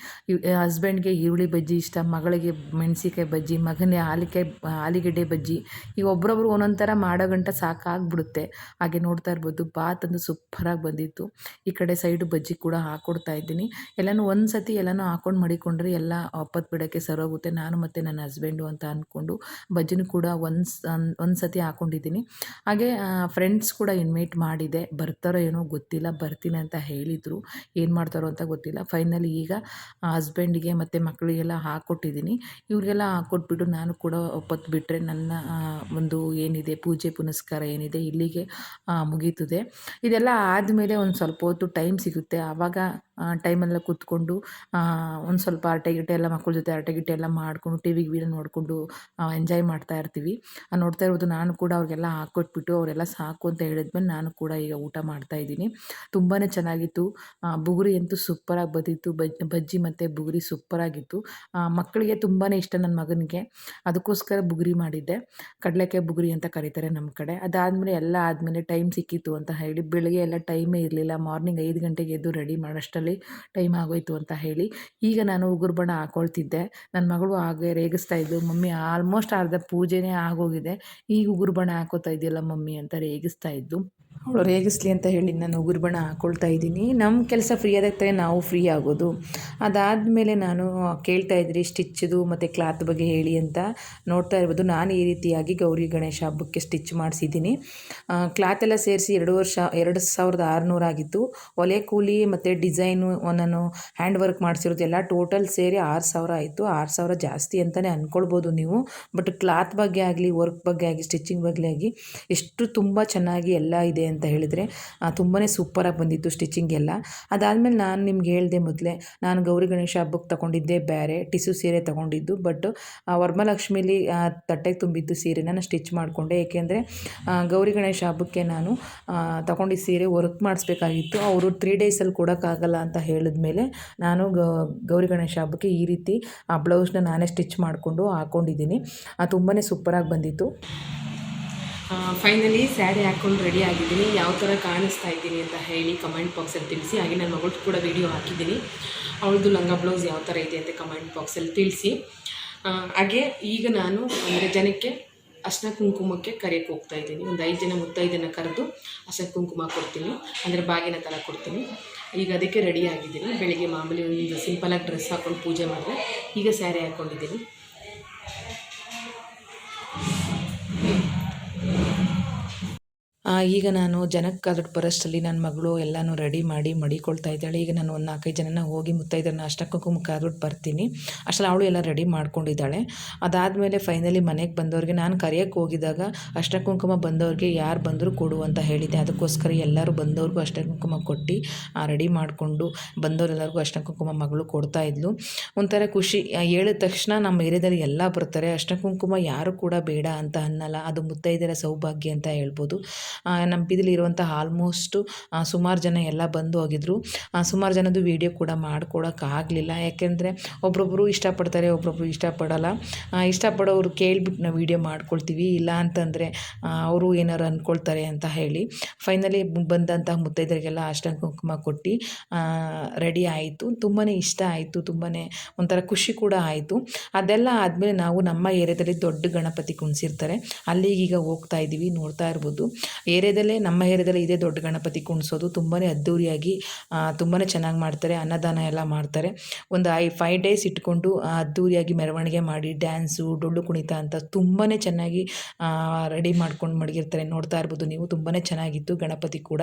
Speaker 1: ಹಸ್ಬೆಂಡ್ಗೆ ಈರುಳ್ಳಿ ಬಜ್ಜಿ ಇಷ್ಟ ಮಗಳಿಗೆ ಮೆಣಸಿಕಾಯಿ ಬಜ್ಜಿ ಮಗನಿಗೆ ಆಲಿಕಾಯಿ ಆಲಿಗಡ್ಡೆ ಬಜ್ಜಿ. ಈಗ ಒಬ್ಬರೊಬ್ಬರು ಒಂದೊಂದು ಥರ ಮಾಡೋ ಗಂಟ ಸಾಕಾಗ್ಬಿಡುತ್ತೆ. ಹಾಗೆ ನೋಡ್ತಾ ಇರ್ಬೋದು ಬಾತ್ ಅಂದು ಸೂಪರಾಗಿ ಬಂದಿತ್ತು. ಈ ಕಡೆ ಸೈಡು ಬಜ್ಜಿ ಕೂಡ ಹಾಕ್ಕೊಡ್ತಾ ಇದ್ದೀನಿ. ಎಲ್ಲನೂ ಒಂದು ಸತಿ ಎಲ್ಲನೂ ಹಾಕೊಂಡು ಮಡಿಕೊಂಡ್ರೆ ಎಲ್ಲ ಒಪ್ಪತ್ತು ಬಿಡೋಕ್ಕೆ ಸರೋಗುತ್ತೆ ನಾನು ಮತ್ತು ನನ್ನ ಹಸ್ಬೆಂಡು ಅಂತ ಅಂದ್ಕೊಂಡು ಬಜ್ಜಿನೂ ಕೂಡ ಒಂದು ಒಂದು ಸತಿ ಹಾಕ್ಕೊಂಡಿದ್ದೀನಿ ಹಾಗೆ ಫ್ರೆಂಡ್ಸ್ ಕೂಡ ಇನ್ವೈಟ್ ಮಾಡಿದೆ. ಬರ್ತಾರೋ ಏನೋ ಗೊತ್ತಿಲ್ಲ, ಬರ್ತೀನಿ ಅಂತ ಹೇಳಿದರು. ಏನು ಮಾಡ್ತಾರೋ ಅಂತ ಗೊತ್ತಿಲ್ಲ. ಫೈನಲಿ ಈಗ ಹಸ್ಬೆಂಡಿಗೆ ಮತ್ತು ಮಕ್ಕಳಿಗೆಲ್ಲ ಹಾಕ್ಕೊಟ್ಟಿದ್ದೀನಿ ಇವರಿಗೆಲ್ಲ ಹಾಕ್ಕೊಟ್ಬಿಟ್ಟು ನಾನು ಕೂಡ ಒಪ್ಪತ್ತು ಬಿಟ್ಟರೆ ನನ್ನ ಒಂದು ಏನಿದೆ, ಪೂಜೆ ಪುನಸ್ಕಾರ ಏನಿದೆ ಇಲ್ಲಿಗೆ ಮುಗೀತದೆ. ಇದೆಲ್ಲ ಆದಮೇಲೆ ಒಂದು ಸ್ವಲ್ಪ ಹೊತ್ತು ಟೈಮ್ ಸಿಗುತ್ತೆ. ಆವಾಗ ಟೈಮೆಲ್ಲ ಕೂತ್ಕೊಂಡು ಒಂದು ಸ್ವಲ್ಪ ಆಟೆ ಎಲ್ಲ ಮಕ್ಕಳ ಜೊತೆ ಆಟೆ ಎಲ್ಲ ಮಾಡಿಕೊಂಡು ಟಿ ವಿಗೆ ವೀಡಿಯೋ ನೋಡಿಕೊಂಡು ಎಂಜಾಯ್ ಮಾಡ್ತಾ ಇರ್ತೀವಿ. ನೋಡ್ತಾ ಇರೋದು ನಾನು ಕೂಡ ಅವ್ರಿಗೆಲ್ಲ ಹಾಕ್ಕೊಟ್ಬಿಟ್ಟು ಅವರೆಲ್ಲ ಸಾಕು ಅಂತ ಹೇಳಿದ್ಮೇಲೆ ನಾನು ಕೂಡ ಈಗ ಊಟ ಮಾಡ್ತಾ ಇದ್ದೀನಿ. ತುಂಬಾ ಚೆನ್ನಾಗಿತ್ತು. ಬುಗುರಿ ಅಂತೂ ಸೂಪರಾಗಿ ಬಂದಿತ್ತು. ಬಜ್ ಬಜ್ಜಿ ಮತ್ತು ಬುಗುರಿ ಸೂಪರಾಗಿತ್ತು ಮಕ್ಕಳಿಗೆ ತುಂಬಾ ಇಷ್ಟ ನನ್ನ ಮಗನಿಗೆ. ಅದಕ್ಕೋಸ್ಕರ ಬುಗುರಿ ಮಾಡಿದ್ದೆ. ಕಡಲೆಕಾಯಿ ಬುಗುರಿ ಅಂತ ಕರೀತಾರೆ ನಮ್ಮ ಕಡೆ. ಅದಾದಮೇಲೆ ಎಲ್ಲ ಆದಮೇಲೆ ಟೈಮ್ ಸಿಕ್ಕಿತ್ತು ಅಂತ ಹೇಳಿ, ಬೆಳಗ್ಗೆ ಎಲ್ಲ ಟೈಮೇ ಇರಲಿಲ್ಲ. ಮಾರ್ನಿಂಗ್ ಐದು ಗಂಟೆಗೆ ಎದ್ದು ರೆಡಿ ಮಾಡೋಷ್ಟರಲ್ಲಿ ಟೈಮ್ ಆಗೋಯ್ತು ಅಂತ ಹೇಳಿ, ಈಗ ನಾನು ಉಗುರು ಬಣ್ಣ ಹಾಕೊಳ್ತಿದ್ದೆ. ನನ್ನ ಮಗಳು ಹಾಗೆ ರೇಗಿಸ್ತಾ ಇದ್ದು ಮಮ್ಮಿ ಆಲ್ಮೋಸ್ಟ್ ಅರ್ಧ ಪೂಜೆನೇ ಆಗೋಗಿದೆ. ಈಗ ಉಗುರು ಬಣ ಹಾಕೋತಾ ಇದೆಯಲ್ಲ ಮಮ್ಮಿ? ಅಂತ ರೇಗಿಸ್ತಾ ಇದ್ದು ಅವಳು ರೇಗಿಸ್ಲಿ ಅಂತ ಹೇಳಿ ನಾನು ಉಗುರು ಬಣ ಹಾಕ್ಕೊಳ್ತಾ ಇದ್ದೀನಿ. ನಮ್ಮ ಕೆಲಸ ಫ್ರೀ ಆದಾಗ ನಾವು ಫ್ರೀ ಆಗೋದು. ಅದಾದಮೇಲೆ ನಾನು ಕೇಳ್ತಾ ಇದ್ರಿ ಸ್ಟಿಚ್ಚದು ಮತ್ತು ಕ್ಲಾತ್ ಬಗ್ಗೆ ಹೇಳಿ ಅಂತ ನೋಡ್ತಾ ಇರ್ಬೋದು. ನಾನು ಈ ರೀತಿಯಾಗಿ ಗೌರಿ ಗಣೇಶ ಹಬ್ಬಕ್ಕೆ ಸ್ಟಿಚ್ ಮಾಡಿಸಿದ್ದೀನಿ. ಕ್ಲಾತ್ ಎಲ್ಲ ಸೇರಿಸಿ ಎರಡು ವರ್ಷ, ಎರಡು ಸಾವಿರದ ಆರುನೂರು ಆಗಿತ್ತು. ಒಲೆ ಕೂಲಿ ಮತ್ತು ಡಿಸೈನು ನಾನು ಹ್ಯಾಂಡ್ ವರ್ಕ್ ಮಾಡಿಸಿರೋದು ಎಲ್ಲ ಟೋಟಲ್ ಸೇರಿ ಆರು ಸಾವಿರ ಆಯಿತು. ಆರು ಸಾವಿರ ಜಾಸ್ತಿ ಅಂತಲೇ ಅಂದ್ಕೊಳ್ಬೋದು ನೀವು. ಬಟ್ ಕ್ಲಾತ್ ಬಗ್ಗೆ ಆಗಲಿ ವರ್ಕ್ ಬಗ್ಗೆ ಆಗಲಿ ಸ್ಟಿಚಿಂಗ್ ಬಗ್ಗೆ ಆಗಿ ಎಷ್ಟು ತುಂಬ ಚೆನ್ನಾಗಿ ಎಲ್ಲ ಇದೆ. ಅಂತ ಹೇಳಿದರೆ ತುಂಬಾ ಸೂಪರಾಗಿ ಬಂದಿತ್ತು ಸ್ಟಿಚಿಂಗ್ ಎಲ್ಲ. ಅದಾದಮೇಲೆ ನಾನು ನಿಮ್ಗೆ ಹೇಳಿದೆ ಮೊದಲೇ, ನಾನು ಗೌರಿ ಗಣೇಶ ಹಬ್ಬಕ್ಕೆ ತಗೊಂಡಿದ್ದೆ ಬೇರೆ ಟಿಸು ಸೀರೆ ತಗೊಂಡಿದ್ದು ಬಟ್ ವರ್ಮಲಕ್ಷ್ಮಿಲಿ ತಟ್ಟೆಗೆ ತುಂಬಿದ್ದು ಸೀರೆನ ನಾನು ಸ್ಟಿಚ್ ಮಾಡಿಕೊಂಡೆ. ಏಕೆಂದರೆ ಗೌರಿ ಗಣೇಶ ಹಬ್ಬಕ್ಕೆ ನಾನು ತಗೊಂಡಿದ್ದ ಸೀರೆ ವರ್ಕ್ ಮಾಡಿಸ್ಬೇಕಾಗಿತ್ತು. ಅವರು ತ್ರೀ ಡೇಸಲ್ಲಿ ಕೊಡೋಕ್ಕಾಗಲ್ಲ ಅಂತ ಹೇಳಿದ್ಮೇಲೆ ನಾನು ಗ- ಗೌರಿ ಗಣೇಶ ಹಬ್ಬಕ್ಕೆ ಈ ರೀತಿ, ಆ ಬ್ಲೌಸ್ನ ನಾನೇ ಸ್ಟಿಚ್ ಮಾಡಿಕೊಂಡು ಹಾಕ್ಕೊಂಡಿದ್ದೀನಿ ತುಂಬಾ ಸೂಪರಾಗಿ ಬಂದಿತ್ತು. ಫೈನಲಿ ಸ್ಯಾರಿ ಹಾಕ್ಕೊಂಡು ರೆಡಿ ಆಗಿದ್ದೀನಿ. ಯಾವ ಥರ ಕಾಣಿಸ್ತಾ ಇದ್ದೀನಿ ಅಂತ ಹೇಳಿ ಕಮೆಂಟ್ ಬಾಕ್ಸಲ್ಲಿ ತಿಳಿಸಿ. ಹಾಗೆ ನನ್ನ ಮಗಳು ಕೂಡ ವಿಡಿಯೋ ಹಾಕಿದ್ದೀನಿ. ಅವಳದು ಲಂಗ ಬ್ಲೌಸ್ ಯಾವ ಥರ ಇದೆ ಅಂತ ಕಮೆಂಟ್ ಬಾಕ್ಸಲ್ಲಿ ತಿಳಿಸಿ. ಹಾಗೆ ಈಗ ನಾನು ಅಂದರೆ ಜನಕ್ಕೆ ಅಷ್ಟ ಕುಂಕುಮಕ್ಕೆ ಕರೆಯೋಕ್ಕೆ ಹೋಗ್ತಾ ಇದ್ದೀನಿ. ಒಂದು ಐದು ಜನ ಮುತ್ತೈದನ್ನ ಕರೆದು ಅಷ್ಟ ಕುಂಕುಮ ಕೊಡ್ತೀನಿ. ಅಂದರೆ ಬಾಗಿನ ಥರ ಕೊಡ್ತೀನಿ. ಈಗ ಅದಕ್ಕೆ ರೆಡಿ ಆಗಿದ್ದೀನಿ. ಬೆಳಿಗ್ಗೆ ಮಾಮೂಲಿ ಒಂದು ಸಿಂಪಲಾಗಿ ಡ್ರೆಸ್ ಹಾಕ್ಕೊಂಡು ಪೂಜೆ ಮಾಡಿದೆ. ಈಗ ಸ್ಯಾರಿ ಹಾಕ್ಕೊಂಡಿದ್ದೀನಿ ಈಗ ನಾನು ಜನಕ್ಕೆ ಅದ್ರ ಬರೋಷ್ಟರಲ್ಲಿ ನನ್ನ ಮಗಳು ಎಲ್ಲನೂ ರೆಡಿ ಮಾಡಿ ಮಡಿಕೊಳ್ತಾ ಇದ್ದಾಳೆ. ಈಗ ನಾನು ಒಂದು ನಾಲ್ಕೈದು ಜನನ ಹೋಗಿ ಮುತ್ತೈದರನ್ನ ಅಷ್ಟಕ್ಕೂ ಕರೆದ್ಬಿಟ್ಟು ಬರ್ತೀನಿ. ಅಷ್ಟರಲ್ಲಿ ಅವಳು ಎಲ್ಲ ರೆಡಿ ಮಾಡ್ಕೊಂಡಿದ್ದಾಳೆ. ಅದಾದಮೇಲೆ ಫೈನಲಿ ಮನೆಗೆ ಬಂದವ್ರಿಗೆ ನಾನು ಕರೆಯೋಕ್ಕೆ ಹೋಗಿದಾಗ ಅಷ್ಟ ಕುಂಕುಮ ಬಂದವ್ರಿಗೆ ಯಾರು ಬಂದರೂ ಕೊಡು ಅಂತ ಹೇಳಿದ್ದೆ. ಅದಕ್ಕೋಸ್ಕರ ಎಲ್ಲರೂ ಬಂದವ್ರಿಗೂ ಅಷ್ಟ ಕುಂಕುಮ ಕೊಟ್ಟು ರೆಡಿ ಮಾಡಿಕೊಂಡು ಬಂದವರೆಲ್ಲರಿಗೂ ಅಷ್ಟ ಕುಂಕುಮ ಮಗಳು ಕೊಡ್ತಾ ಇದ್ಲು. ಒಂಥರ ಖುಷಿ. ಹೇಳಿದ ತಕ್ಷಣ ನಮ್ಮ ಏರಿಯಾದಲ್ಲಿ ಎಲ್ಲ ಬರ್ತಾರೆ. ಅಷ್ಟ ಕುಂಕುಮ ಯಾರು ಕೂಡ ಬೇಡ ಅಂತ ಅನ್ನಲ್ಲ. ಅದು ಮುತ್ತೈದರ ಸೌಭಾಗ್ಯ ಅಂತ ಹೇಳ್ಬೋದು. ನಮ್ಮ ಬೀದಿಲಿ ಇರುವಂಥ ಆಲ್ಮೋಸ್ಟು ಸುಮಾರು ಜನ ಎಲ್ಲ ಬಂದು ಹೋಗಿದ್ರು. ಸುಮಾರು ಜನದ್ದು ವೀಡಿಯೋ ಕೂಡ ಮಾಡ್ಕೊಡೋಕ್ಕಾಗಲಿಲ್ಲ ಯಾಕೆಂದರೆ ಒಬ್ಬೊಬ್ಬರು ಇಷ್ಟಪಡ್ತಾರೆ ಒಬ್ಬೊಬ್ಬರು ಇಷ್ಟಪಡೋಲ್ಲ. ಇಷ್ಟಪಡೋರು ಕೇಳಿಬಿಟ್ಟು ನಾವು ವೀಡಿಯೋ ಮಾಡ್ಕೊಳ್ತೀವಿ. ಇಲ್ಲ ಅಂತಂದರೆ ಅವರು ಏನಾರು ಅಂದ್ಕೊಳ್ತಾರೆ ಅಂತ ಹೇಳಿ ಫೈನಲಿ ಬಂದಂಥ ಮುತ್ತೈದರಿಗೆಲ್ಲ ಅಷ್ಟ ಕುಂಕುಮ ಕೊಟ್ಟು ರೆಡಿ ಆಯಿತು. ತುಂಬಾ ಇಷ್ಟ ಆಯಿತು ತುಂಬಾ ಒಂಥರ ಖುಷಿ ಕೂಡ ಆಯಿತು. ಅದೆಲ್ಲ ಆದಮೇಲೆ ನಾವು ನಮ್ಮ ಏರಿಯಾದಲ್ಲಿ ದೊಡ್ಡ ಗಣಪತಿ ಕುಣಿಸಿರ್ತಾರೆ. ಅಲ್ಲಿಗೀಗ ಹೋಗ್ತಾ ಇದ್ದೀವಿ ನೋಡ್ತಾ ಇರ್ಬೋದು. ಏರಿಯಾದಲ್ಲೇ ನಮ್ಮ ಏರಿಯಾದಲ್ಲೇ ಇದೇ ದೊಡ್ಡ ಗಣಪತಿ ಕುಣಿಸೋದು. ತುಂಬಾ ಅದ್ಧೂರಿಯಾಗಿ ತುಂಬಾ ಚೆನ್ನಾಗಿ ಮಾಡ್ತಾರೆ, ಅನ್ನದಾನ ಎಲ್ಲ ಮಾಡ್ತಾರೆ. ಒಂದು ಐ ಫೈವ್ ಡೇಸ್ ಇಟ್ಕೊಂಡು ಅದ್ಧೂರಿಯಾಗಿ ಮೆರವಣಿಗೆ ಮಾಡಿ ಡ್ಯಾನ್ಸು ಡೊಳ್ಳು ಕುಣಿತ ಅಂತ ತುಂಬಾ ಚೆನ್ನಾಗಿ ರೆಡಿ ಮಾಡ್ಕೊಂಡು ಮಡಗಿರ್ತಾರೆ. ನೋಡ್ತಾ ಇರ್ಬೋದು ನೀವು ತುಂಬಾ ಚೆನ್ನಾಗಿತ್ತು ಗಣಪತಿ ಕೂಡ.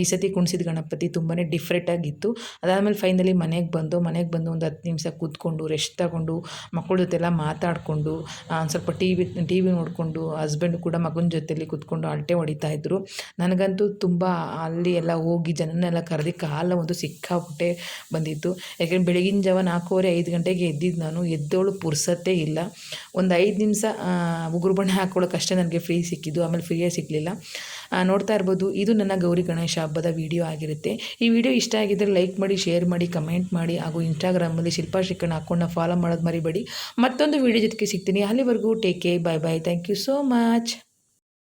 Speaker 1: ಈ ಸತಿ ಕುಣಿಸಿದ ಗಣಪತಿ ತುಂಬಾ ಡಿಫ್ರೆಂಟಾಗಿತ್ತು ಅದಾದಮೇಲೆ ಫೈನಲಿ ಮನೆಗೆ ಬಂದು ಮನೆಗೆ ಬಂದು ಒಂದು ಹತ್ತು ನಿಮಿಷ ಕೂತ್ಕೊಂಡು ರೆಸ್ಟ್ ತಗೊಂಡು ಮಕ್ಕಳ ಜೊತೆಲ್ಲ ಮಾತಾಡಿಕೊಂಡು ಒಂದು ಸ್ವಲ್ಪ ಟಿ ವಿ ಟಿ ವಿ ನೋಡಿಕೊಂಡು ಹಸ್ಬೆಂಡ್ ಕೂಡ ಮಗನ ಜೊತೆಲಿ ಕೂತ್ಕೊಂಡು ಅಲ್ಟೆ ಹೊಡಿತಾ ಇದ್ದರು ನನಗಂತೂ ತುಂಬ ಅಲ್ಲಿ ಎಲ್ಲ ಹೋಗಿ ಜನನೆಲ್ಲ ಕರೆದು ಕಾಲ ಒಂದು ಸಿಕ್ಕಾಪಟ್ಟೆ ಬಂದಿತ್ತು. ಯಾಕೆಂದ್ರೆ ಬೆಳಗಿನ ಜಾವ ನಾಲ್ಕೂವರೆ, ಐದು ಗಂಟೆಗೆ ಎದ್ದಿದ್ದು ನಾನು. ಎದ್ದೋಳು ಪುರ್ಸತ್ತೇ ಇಲ್ಲ. ಒಂದು ಐದು ನಿಮಿಷ ಉಗುರು ಬಣ್ಣ ಹಾಕ್ಕೊಳ್ಳೋಕ್ಕಷ್ಟೇ ನನಗೆ ಫ್ರೀ ಸಿಕ್ಕಿದ್ದು. ಆಮೇಲೆ ಫ್ರೀಯೇ ಸಿಗಲಿಲ್ಲ ನೋಡ್ತಾ ಇರ್ಬೋದು, ಇದು ನನ್ನ ಗೌರಿ ಗಣೇಶ ಹಬ್ಬದ ವಿಡಿಯೋ ಆಗಿರುತ್ತೆ. ಈ ವಿಡಿಯೋ ಇಷ್ಟ ಆಗಿದ್ದರೆ ಲೈಕ್ ಮಾಡಿ ಶೇರ್ ಮಾಡಿ ಕಮೆಂಟ್ ಮಾಡಿ, ಹಾಗೂ ಇನ್ಸ್ಟಾಗ್ರಾಮಲ್ಲಿ ಶಿಲ್ಪಾ ಶ್ರೀಕರಣ ಅಕೌಂಟ್ನ ಫಾಲೋ ಮಾಡೋದು ಮರಿಬೇಡಿ. ಮತ್ತೊಂದು ವಿಡಿಯೋ ಜೊತೆಗೆ ಸಿಗ್ತೀನಿ. ಅಲ್ಲಿವರೆಗೂ take care bye bye thank you so much